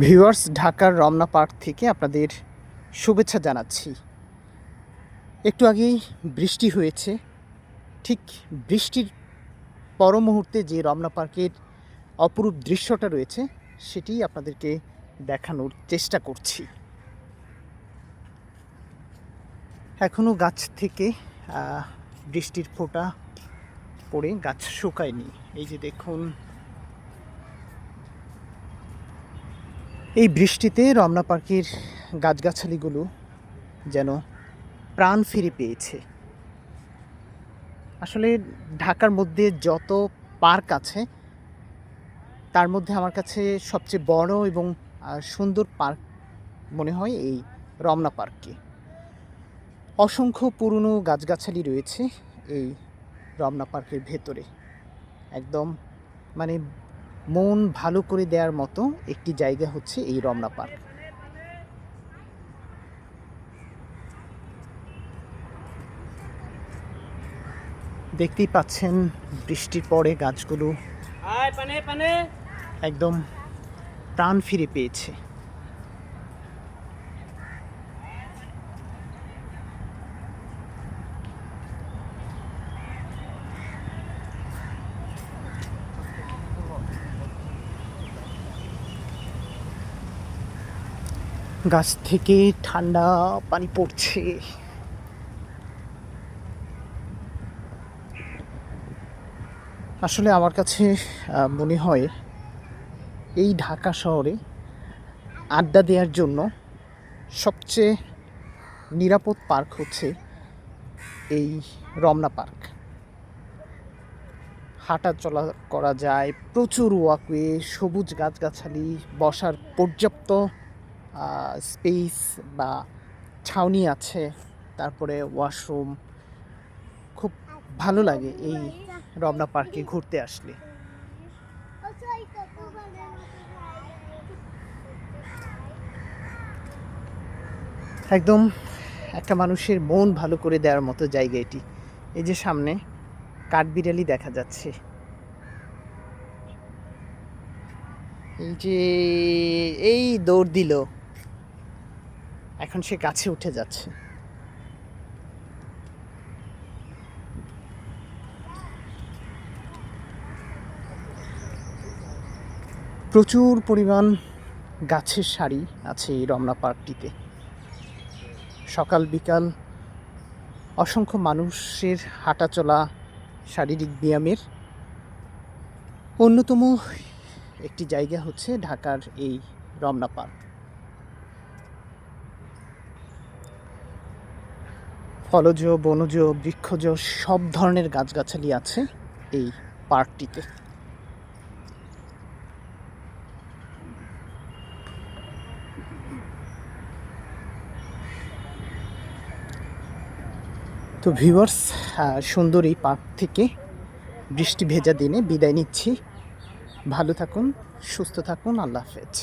Viewers, ঢাকার Ramna park থেকে আপনাদের শুভেচ্ছা জানাচ্ছি। একটু আগেই বৃষ্টি হয়েছে। ঠিক বৃষ্টির পর মুহূর্তে যে রমনা পার্কের অপরূপ দৃশ্যটা রয়েছে, সেটি আপনাদেরকে দেখানোর চেষ্টা করছি। এখনও গাছ থেকে বৃষ্টির ফোঁটা পড়ে, গাছ শুকায়নি। এই যে দেখুন এই বৃষ্টিতে রমনা পার্কের গাছগাছালিগুলো যেন প্রাণ ফিরে পেয়েছে। আসলে ঢাকার মধ্যে যত পার্ক আছে, তার মধ্যে আমার কাছে সবচেয়ে বড় এবং সুন্দর পার্ক মনে হয় এই রমনা পার্ককে। অসংখ্য পুরনো গাছগাছালি রয়েছে এই রমনা পার্কের ভেতরে। একদম মানে মন ভালো করে দেওয়ার মতো একটি জায়গা হচ্ছে এই রমনা পার্ক। দেখতেই পাচ্ছেন বৃষ্টির পরে গাছগুলো একদম প্রাণ ফিরে পেয়েছে। গাছ থেকে ঠান্ডা পানি পড়ছে। আসলে আমার কাছে মনে হয় এই ঢাকা শহরে আড্ডা দেওয়ার জন্য সবচেয়ে নিরাপদ পার্ক হচ্ছে এই রমনা পার্ক। হাঁটা চলা করা যায়, প্রচুর ওয়াকওয়ে সবুজ গাছগাছালি, বসার পর্যাপ্ত স্পেস বা ছাউনি আছে, তারপরে ওয়াশরুম খুব ভালো লাগে এই রমনা পার্কে ঘুরতে আসলে। একদম একটা মানুষের মন ভালো করে দেওয়ার মতো জায়গা এটি। এই যে সামনে কাঠবিড়ালি দেখা যাচ্ছে। এই যে, এই দৌড় দিল। এখন সে কাছে উঠে যাচ্ছে। প্রচুর পরিমাণ গাছের সারি আছে এই রমনা পার্কটিতে। সকাল, বিকাল অসংখ্য মানুষের হাঁটাচলা, শারীরিক ব্যায়ামের। অন্যতম একটি জায়গা হচ্ছে ঢাকার এই রমনা পার্ক। ফলজ বনজ, বৃক্ষজ সব ধরনের গাছগাছালি আছে এই পার্কটিতে। তো ভিউয়ার্স সুন্দর এই পার্ক থেকে বৃষ্টি ভেজা দিনে বিদায় নিচ্ছি। ভালো থাকুন, সুস্থ থাকুন, আল্লাহ হাফেজ।